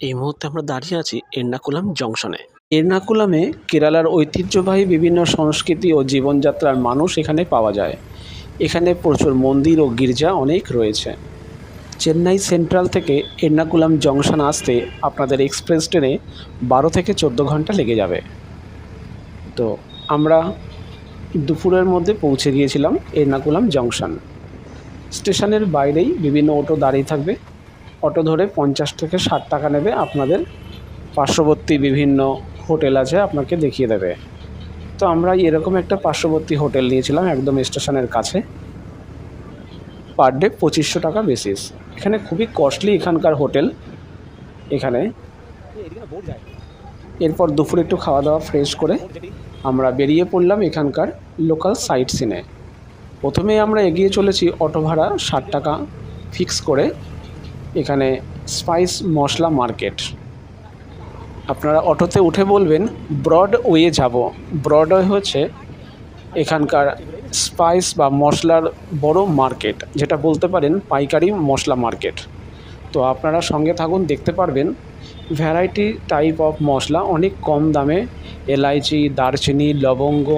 এই মুহূর্তে আমরা দাঁড়িয়ে আছি এর্নাকুলাম জংশনে। এর্নাকুলামে কেরালার ঐতিহ্যবাহী বিভিন্ন সংস্কৃতি ও জীবনযাত্রার মানুষ এখানে পাওয়া যায়। এখানে প্রচুর মন্দির ও গির্জা অনেক রয়েছে। চেন্নাই সেন্ট্রাল থেকে এর্নাকুলাম জংশন আসতে আপনাদের এক্সপ্রেস ট্রেনে বারো থেকে চোদ্দ ঘণ্টা লেগে যাবে। তো আমরা দুপুরের মধ্যে পৌঁছে গিয়েছিলাম এর্নাকুলাম জংশন। স্টেশনের বাইরেই বিভিন্ন অটো দাঁড়িয়ে থাকবে। অটো ধরে পঞ্চাশ থেকে ষাট টাকা নেবে, আপনাদের পার্শ্ববর্তী বিভিন্ন হোটেল আছে, আপনাকে দেখিয়ে দেবে। তো আমরা এরকম একটা পার্শ্ববর্তী হোটেল নিয়েছিলাম একদম স্টেশনের কাছে। পার ডে পঁচিশশো টাকা বেসিস। এখানে খুবই কস্টলি এখানকার হোটেল। এখানে এরপর দুপুরে একটু খাওয়া দাওয়া ফ্রেশ করে আমরা বেরিয়ে পড়লাম এখানকার লোকাল সাইট সিনে। প্রথমে আমরা এগিয়ে চলেছি অটো ভাড়া ষাট টাকা ফিক্স করে। এখানে স্পাইস মশলা মার্কেট আপনারা অটোতে উঠে বলবেন ব্রড ওয়ে যাব। ব্রড ওয়ে হচ্ছে এখানকার স্পাইস বা মশলার বড় মার্কেট যেটা বলতে পারেন পাইকারি মশলা মার্কেট তো আপনারা সঙ্গে থাকুন, দেখতে পারবেন ভ্যারাইটি টাইপ অফ মশলা, অনেক কম দামে। এলাইচি, দারচিনি, লবঙ্গ,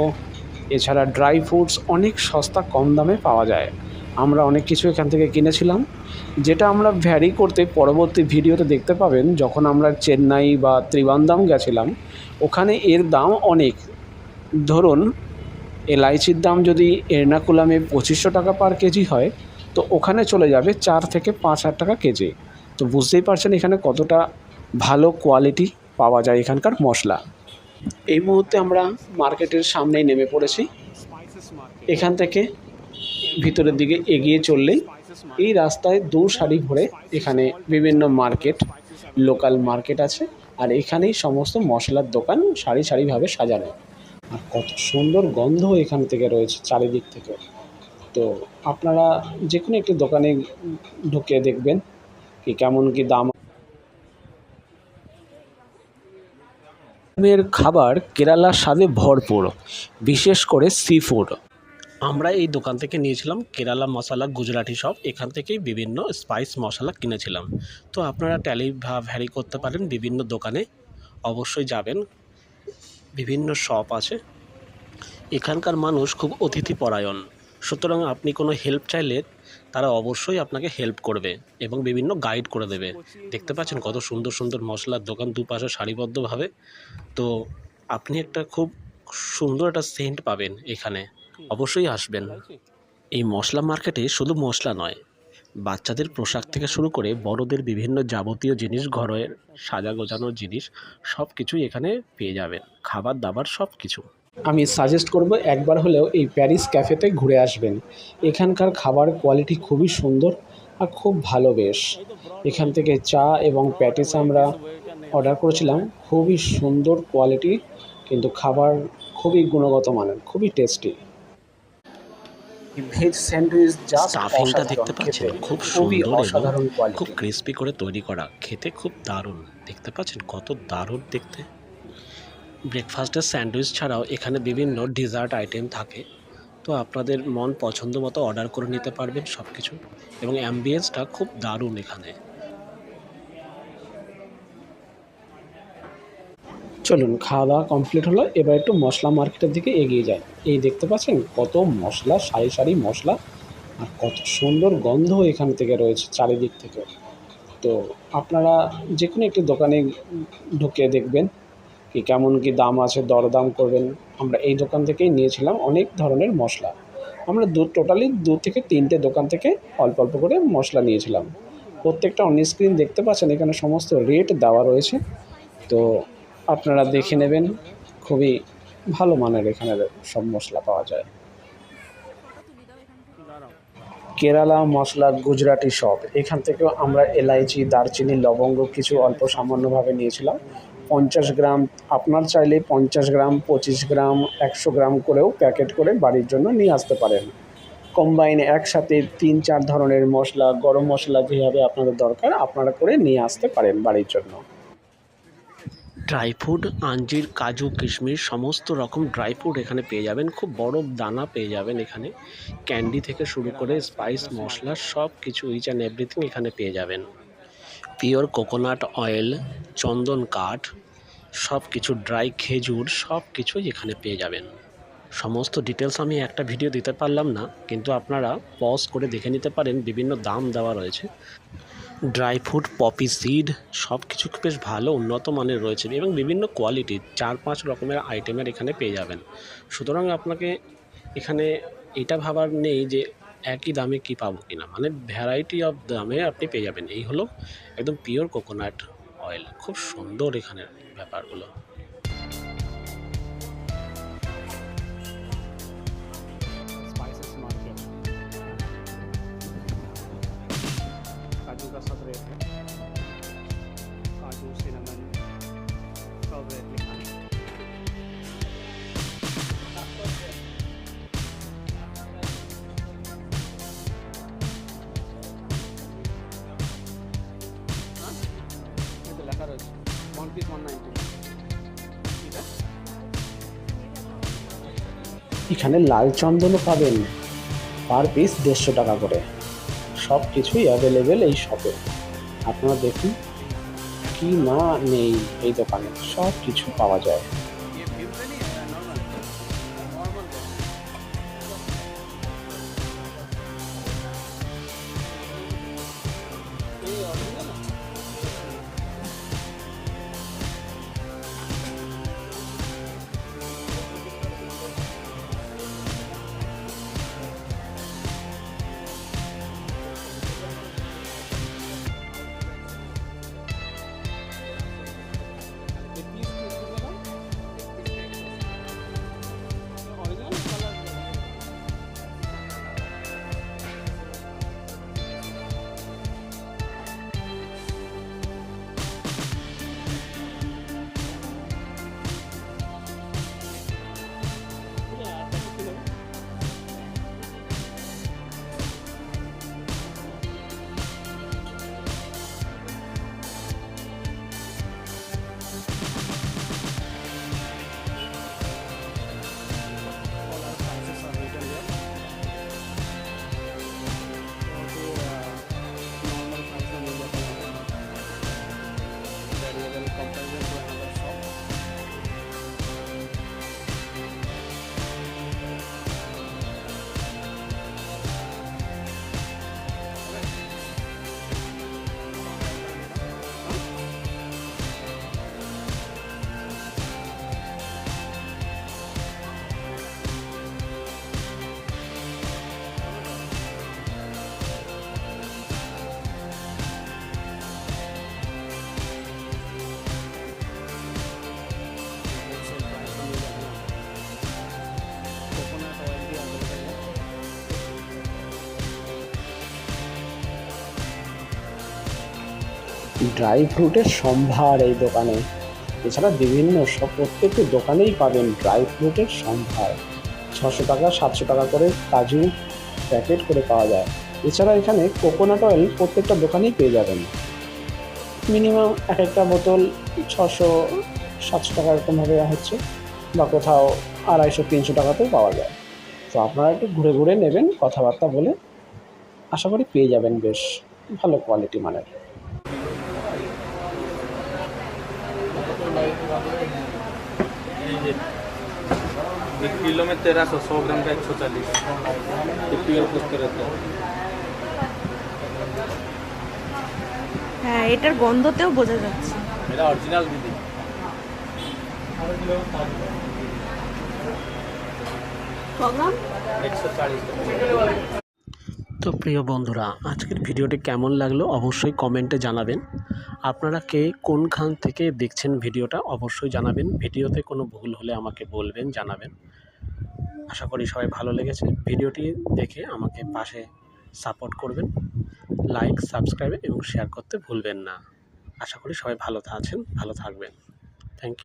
এছাড়া ড্রাই ফ্রুটস অনেক সস্তা কম দামে পাওয়া যায়। আমরা অনেক কিছু এখান থেকে কিনেছিলাম। যেটা আমরা ভ্যারি করতে পরবর্তী ভিডিওতে দেখতে পাবেন, যখন আমরা চেন্নাই বা ত্রিবান্দাম গেছিলাম, ওখানে এর দাম অনেক। ধরুন, এলাইচির দাম যদি এর্নাকুলামে পঁচিশশো টাকা পার কেজি হয়, তো ওখানে চলে যাবে চার থেকে পাঁচ হাজার টাকা কেজি। তো বুঝতেই পারছেন এখানে কতটা ভালো কোয়ালিটি পাওয়া যায় এখানকার মশলা। এই মুহূর্তে আমরা মার্কেটের সামনেই নেমে পড়েছি। এখান থেকে ভিতরের দিকে এগিয়ে চললেই এই রাস্তায় দু সারি ভরে এখানে বিভিন্ন মার্কেট, লোকাল মার্কেট আছে আর এখানেই সমস্ত মশলার দোকান সারি সারিভাবে সাজানো। আর কত সুন্দর গন্ধ এখান থেকে রয়েছে চারিদিক থেকে। তো আপনারা যে কোনো একটি দোকানে ঢুকে দেখবেন কি কেমন কি দাম। খাবার কেরালার স্বাদে ভরপুর, বিশেষ করে সি ফুড আমরা এই দোকান থেকে নিয়েছিলাম কেরালা মশলা গুজরাটি শপ এখান থেকেই বিভিন্ন স্পাইস মশলা কিনেছিলাম। তো আপনারা ট্যালি ভ্যারি করতে পারেন বিভিন্ন দোকানে। অবশ্যই যাবেন। বিভিন্ন শপ আছে। এখানকার মানুষ খুব অতিথিপরায়ণ। সুতরাং আপনি কোনো হেল্প চাইলে তারা অবশ্যই আপনাকে হেল্প করবে এবং বিভিন্ন গাইড করে দেবে। দেখতে পাচ্ছেন কত সুন্দর সুন্দর মশলার দোকান দুপাশে সারিবদ্ধভাবে। তো আপনি একটা খুব সুন্দর একটা সেন্ট পাবেন এখানে। অবশ্যই আসবেন। এই মশলা মার্কেটে শুধু মশলা নয় বাচ্চাদের পোশাক থেকে শুরু করে বড়দের বিভিন্ন যাবতীয় জিনিস ঘরের সাজা গোছানোর জিনিস সব কিছুই এখানে পেয়ে যাবেন। খাবার দাবার সব কিছু আমি সাজেস্ট করব একবার হলেও এই প্যারিস ক্যাফেতে ঘুরে আসবেন। এখানকার খাবার কোয়ালিটি খুবই সুন্দর আর খুব ভালো বেশ। এখান থেকে চা এবং প্যাটিস আমরা অর্ডার করেছিলাম। খুবই সুন্দর কোয়ালিটি কিন্তু খাবার খুবই গুণগত মানের খুবই টেস্টি ভেজ স্যান্ডউইচ জাস্ট স্টাফিংটা দেখতে পাচ্ছেন খুব সুন্দর অসাধারণ খুব ক্রিস্পি করে তৈরি করা খেতে খুব দারুণ। দেখতে পাচ্ছেন কত দারুণ দেখতে। ব্রেকফাস্টের স্যান্ডউইচ ছাড়াও এখানে বিভিন্ন ডিজার্ট আইটেম থাকে। তো আপনাদের মন পছন্দ মতো অর্ডার করে নিতে পারবেন সব কিছু এবং অ্যাম্বিয়েন্সটা খুব দারুণ এখানে। চলুন খাওয়া দাওয়া কমপ্লিট হলো, এবার একটু মশলা মার্কেটের দিকে এগিয়ে যাই। এই দেখতে পাচ্ছেন কত মশলা, সারি সারি মশলা, আর কত সুন্দর গন্ধ এখান থেকে রয়েছে চারিদিক থেকে। তো আপনারা যে কোনো একটি দোকানে ঢুকে দেখবেন কি কেমন কি দাম আছে, দরদাম করবেন। আমরা এই দোকান থেকেই নিয়েছিলাম অনেক ধরনের মশলা। আমরা দু টোটালি দু থেকে তিনটে দোকান থেকে অল্প অল্প করে মশলা নিয়েছিলাম। প্রত্যেকটা অন স্ক্রিন দেখতে পাচ্ছেন এখানে সমস্ত রেট দেওয়া রয়েছে। তো আপনারা দেখে নেবেন, খুবই ভালো মানের এখানে সব মশলা পাওয়া যায়। কেরালা মশলা গুজরাটি শপ এখান থেকেও আমরা এলাইচি, দারচিনি, লবঙ্গ কিছু অল্প সামান্যভাবে নিয়েছিলাম। পঞ্চাশ গ্রাম, আপনার চাইলে পঞ্চাশ গ্রাম, পঁচিশ গ্রাম, একশো গ্রাম করেও প্যাকেট করে বাড়ির জন্য নিয়ে আসতে পারেন। কম্বাইন একসাথে তিন, চার ধরনের মশলা, গরম মশলা যেভাবে আপনাদের দরকার, আপনারা করে নিয়ে আসতে পারেন বাড়ির জন্য। ড্রাই ফ্রুট আঞ্জির, কাজু, কিশমিশ, সমস্ত রকম ড্রাই ফ্রুট এখানে পেয়ে যাবেন। খুব বড় দানা পেয়ে যাবেন এখানে। ক্যান্ডি থেকে শুরু করে স্পাইস, মশলা সব কিছু ইচ অ্যান্ড এভরিথিং এখানে পেয়ে যাবেন। পিওর কোকোনাট অয়েল, চন্দন কাঠ সব কিছু ড্রাই খেজুর সব কিছুই এখানে পেয়ে যাবেন। সমস্ত ডিটেলস আমি একটা ভিডিও দিতে পারলাম না, কিন্তু আপনারা পজ করে দেখে নিতে পারেন। বিভিন্ন দাম দেওয়া রয়েছে। ড্রাই ফ্রুট, পপি সিড সব কিছু বেশ ভালো, উন্নত মানের রয়েছে এবং বিভিন্ন কোয়ালিটির চার পাঁচ রকমের আইটেমের এখানে পেয়ে যাবেন। সুতরাং আপনাকে এখানে এটা ভাবার নেই যে একই দামে কি পাবো কিনা। মানে ভ্যারাইটি অফ দামে আপনি পেয়ে যাবেন। এই হলো একদম পিওর কোকোনাট অয়েল খুব সুন্দর এখানের ব্যাপারগুলো। এখানে লাল চন্দনও পাবেন। পার পিস দেড়শো টাকা করে। সব কিছুই অ্যাভেলেবেল এই শপে আপনারা দেখুন, কি না নেই এই দোকানে। সব কিছু পাওয়া যায়। ড্রাই ফ্রুটের সম্ভার এই দোকানে। এছাড়া বিভিন্ন সব প্রত্যেকটি দোকানেই পাবেন ড্রাই ফ্রুটের সম্ভার। ছশো টাকা, সাতশো টাকা করে কাজু প্যাকেট করে পাওয়া যায়। এছাড়া এখানে কোকোনাট অয়েল প্রত্যেকটা দোকানেই পেয়ে যাবেন। মিনিমাম এক একটা বোতল ছশো, সাতশো টাকা এরকমভাবে হচ্ছে বা কোথাও আড়াইশো, তিনশো টাকাতেও পাওয়া যায়। তো আপনারা একটু ঘুরে ঘুরে নেবেন কথাবার্তা বলে। আশা করি পেয়ে যাবেন বেশ ভালো কোয়ালিটি মানের। एक किलो में तेरह सौ सौ ग्राम का एक सौ चालीस ये प्योर पुष्कर रहता है হ্যাঁ এটার গন্ধতেও বোঝা যাচ্ছে मेरा ओरिजिनल दीदी एक सौ चालीस তো প্রিয় বন্ধুরা, আজকের ভিডিওটি কেমন লাগল অবশ্যই কমেন্টে জানাবেন। আপনারা কে কোনখান থেকে দেখছেন ভিডিওটা অবশ্যই জানাবেন। ভিডিওতে কোনো ভুল হলে আমাকে বলবেন, জানাবেন। আশা করি সবাই ভালো লেগেছে। ভিডিওটি দেখে আমাকে পাশে সাপোর্ট করবেন, লাইক, সাবস্ক্রাইব এবং শেয়ার করতে ভুলবেন না। আশা করি সবাই ভালো আছেন ভালো থাকবেন। Thank you.